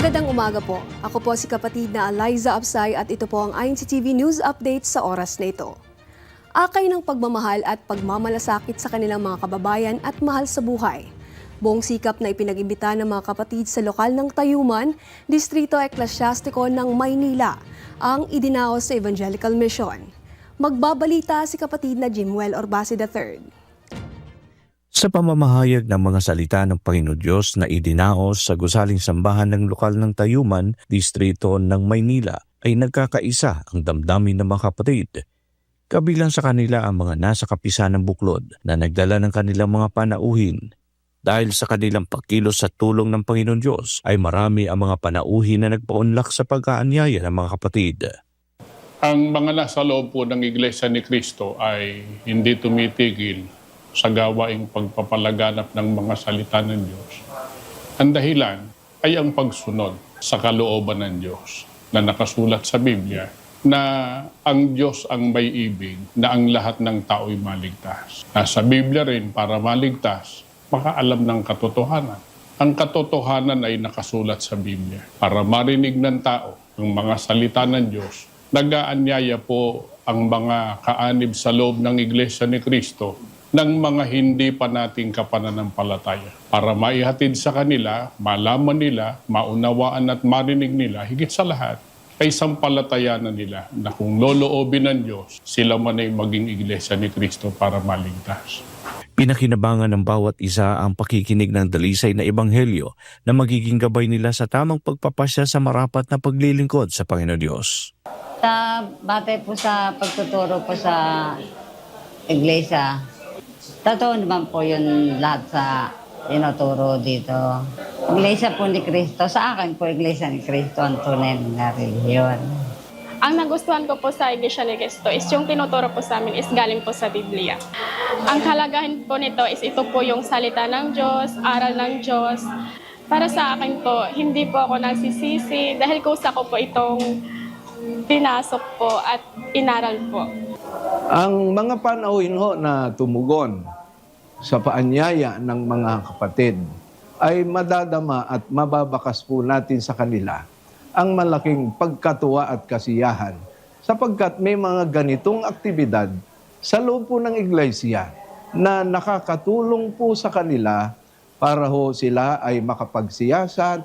Magandang umaga po. Ako po si kapatid na Eliza Absay at ito po ang INCTV News Update sa oras na ito. Akay ng pagmamahal at pagmamalasakit sa kanilang mga kababayan at mahal sa buhay. Buong sikap na ipinag-imbita ng mga kapatid sa lokal ng Tayuman, Distrito Eklesyastiko ng Maynila, ang idinaos sa Evangelical Mission. Magbabalita si kapatid na Jimwell Orbasi III. Sa pamamahayag ng mga salita ng Panginoon Diyos na idinaos sa gusaling sambahan ng lokal ng Tayuman, distrito ng Maynila, ay nagkakaisa ang damdamin ng mga kapatid. Kabilang sa kanila ang mga nasa kapisan ng buklod na nagdala ng kanilang mga panauhin. Dahil sa kanilang pagkilos sa tulong ng Panginoon Diyos ay marami ang mga panauhin na nagpaunlak sa pagkaanyaya ng mga kapatid. Ang mga nasa loob po ng Iglesia ni Cristo ay hindi tumitigil sa gawaing pagpapalaganap ng mga salita ng Diyos. Ang dahilan ay ang pagsunod sa kalooban ng Diyos na nakasulat sa Biblia na ang Diyos ang may ibig na ang lahat ng tao'y maligtas. Nasa Biblia rin para maligtas, makaalam ng katotohanan. Ang katotohanan ay nakasulat sa Biblia para marinig ng tao ang mga salita ng Diyos nag-aanyaya po ang mga kaanib sa loob ng Iglesia ni Cristo ng mga hindi pa nating kapananampalataya para maihatid sa kanila, malaman nila, maunawaan at marinig nila, higit sa lahat, ay sampalatayanan nila na kung loloobin ng Diyos, sila man ay maging Iglesia ni Cristo para maligtas. Pinakinabangan ng bawat isa ang pakikinig ng dalisay na ebanghelyo na magiging gabay nila sa tamang pagpapasya sa marapat na paglilingkod sa Panginoon Diyos. Sa batay po sa pagtuturo po sa iglesia, totoo naman po yun lahat sa tinuturo dito. Iglesia po ni Cristo, sa akin po iglesia ni Cristo ang tunay na reliyon. Ang nagustuhan ko po sa Iglesia ni Cristo is yung tinuturo po sa amin is galing po sa Biblia. Ang kalagahan po nito is ito po yung salita ng Diyos, aral ng Diyos. Para sa akin po, hindi po ako nagsisisi dahil kusa ko po itong pinasok po at inaral po. Ang mga panauhin ho na tumugon sa paanyaya ng mga kapatid ay madadama at mababakas po natin sa kanila ang malaking pagkatuwa at kasiyahan sapagkat may mga ganitong aktibidad sa loob po ng iglesia na nakakatulong po sa kanila para ho sila ay makapagsiyasat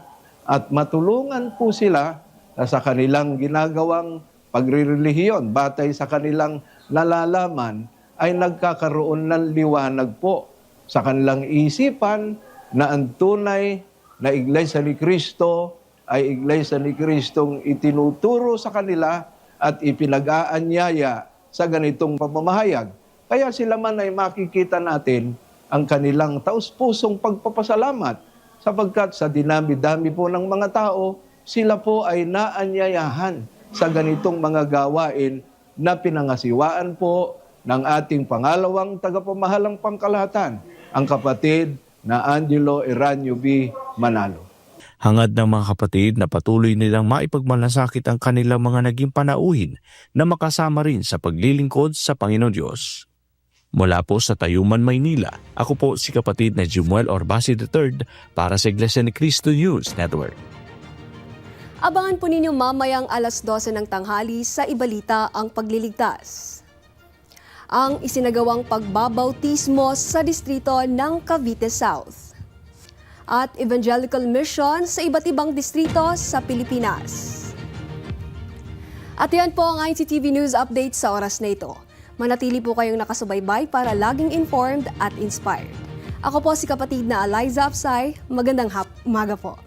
at matulungan po sila sa kanilang ginagawang pagrirelihiyon batay sa kanilang nalalaman ay nagkakaroon ng liwanag po sa kanilang isipan na ang tunay na Iglesia ni Kristo ay Iglesia ni Kristong itinuturo sa kanila at ipinag-aanyaya sa ganitong pamamahayag. Kaya sila man ay makikita natin ang kanilang taus-pusong pagpapasalamat sapagkat sa dinami-dami po ng mga tao, sila po ay naanyayahan sa ganitong mga gawain na pinangasiwaan po ng ating pangalawang tagapamahalang pangkalahatan, ang kapatid na Angelo Eranio B. Manalo. Hangad ng mga kapatid na patuloy nilang maipagmalasakit ang kanilang mga naging panauhin na makasama rin sa paglilingkod sa Panginoon Diyos. Mula po sa Tayuman, Maynila, ako po si kapatid na Jumuel Orbasi III para sa Iglesia ni Cristo News Network. Abangan po ninyo mamayang alas 12 ng tanghali sa Ibalita ang Pagliligtas. Ang isinagawang pagbabautismo sa distrito ng Cavite South. At Evangelical Mission sa iba't ibang distrito sa Pilipinas. At yan po ang ICTV News Update sa oras na ito. Manatili po kayong nakasubaybay para laging informed at inspired. Ako po si kapatid na Eliza Apsay. Magandang hap umaga po.